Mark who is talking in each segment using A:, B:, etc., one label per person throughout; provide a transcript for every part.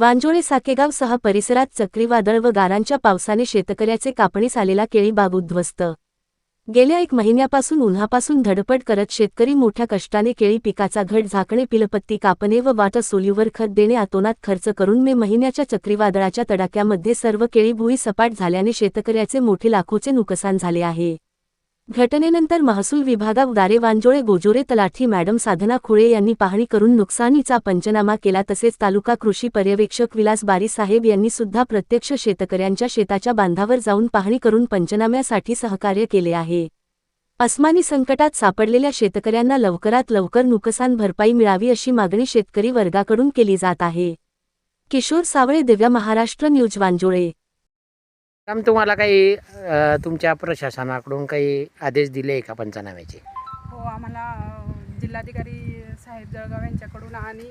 A: वांजोळे साकेगावसह परिसरात चक्रीवादळ व गारांच्या पावसाने शेतकऱ्याचे कापणीस आलेला केळीबाग उद्ध्वस्त. गेल्या एक महिन्यापासून उन्हापासून धडपड करत शेतकरी मोठ्या कष्टाने केळी पिकाचा घट झाकणे पिलपत्ती कापणे व वाट सोल्यूवर खत देणे आतोनात खर्च करून मे महिन्याच्या चक्रीवादळाच्या तडाक्यामध्ये सर्व केळी भुई सपाट झाल्याने शेतकऱ्याचे मोठे लाखोचे नुकसान झाले आहे. घटनेनंतर महसूल विभागाद्वारे वांजोळे गोजोरे तलाठी मॅडम साधना खुळे यांनी पाहणी करून नुकसानीचा पंचनामा केला. तसेच तालुका कृषी पर्यवेक्षक विलास बारी साहेब यांनी सुद्धा प्रत्यक्ष शेतकऱ्यांच्या शेताच्या बांधावर जाऊन पाहणी करून पंचनाम्यासाठी सहकार्य केले आहे. अस्मानी संकटात सापडलेल्या शेतकऱ्यांना लवकरात लवकर नुकसान भरपाई मिळावी अशी मागणी शेतकरी वर्गाकडून केली जात आहे. किशोर सावळे दिव्या महाराष्ट्र न्यूज वांजोळे.
B: मॅडम तुम्हाला काही अ, तुमच्या प्रशासनाकडून काही आदेश दिले आहे का पंचनाम्याचे?
C: हो आम्हाला अ, जिल्हाधिकारी साहेब जळगाव यांच्याकडून आणि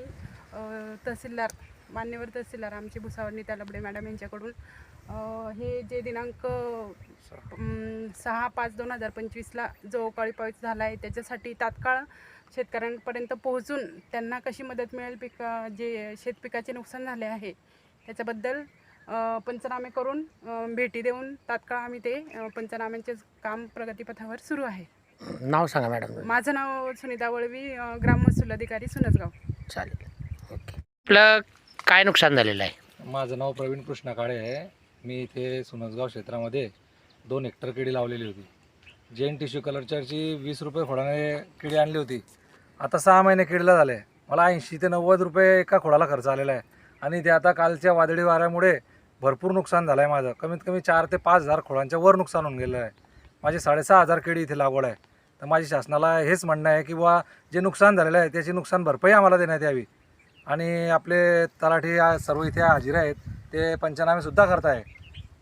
C: अ, तहसीलदार मान्यवर तहसीलदार आमचे भुसावळ नीता मॅडम यांच्याकडून अ, हे जे दिनांक अम, सहा पाच दोन हजार पंचवीसला जो अवकाळी पाऊस झाला आहे त्याच्यासाठी तात्काळ शेतकऱ्यांपर्यंत पोहोचून त्यांना कशी मदत मिळेल पिका जे शेतपिकाचे नुकसान झाले आहे त्याच्याबद्दल पंचनामे करून भेटी देऊन तात्काळ आम्ही ते पंचनाम्यांचे काम प्रगतीपथावर सुरू आहे.
B: नाव सांगा मॅडम
C: माझं नाव सुनीता वळवी ग्राम महसूल अधिकारी सुनसगाव.
B: चालेल. ओके. आपलं काय नुकसान झालेलं आहे?
D: माझं नाव प्रवीण कृष्णा काळे आहे. मी इथे सुनसगाव क्षेत्रामध्ये दोन हेक्टर केळी लावलेली होती. जेन टिश्यू कलरची वीस रुपये खोडाने केळी आणली होती. आता सहा महिने केळीला झाले. मला ऐंशी ते नव्वद रुपये एका खोडाला खर्च आलेला आहे. आणि ते आता कालच्या वादळी वाऱ्यामुळे भरपूर नुकसान झालं आहे माझं. कमीत कमी चार ते पाच हजार खोळांच्या वर नुकसान होऊन गेलं आहे. माझी साडेसहा हजार केळी इथे लागवड आहे. तर माझी शासनाला हेच म्हणणं आहे की बुवा जे नुकसान झालेलं आहे त्याची नुकसान भरपाई आम्हाला देण्यात यावी. आणि आपले तलाठी सर्व इथे हजर आहेत ते पंचनामेसुद्धा करताय.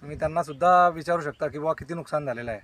D: तुम्ही त्यांनासुद्धा विचारू शकता की बुवा किती नुकसान झालेलं आहे.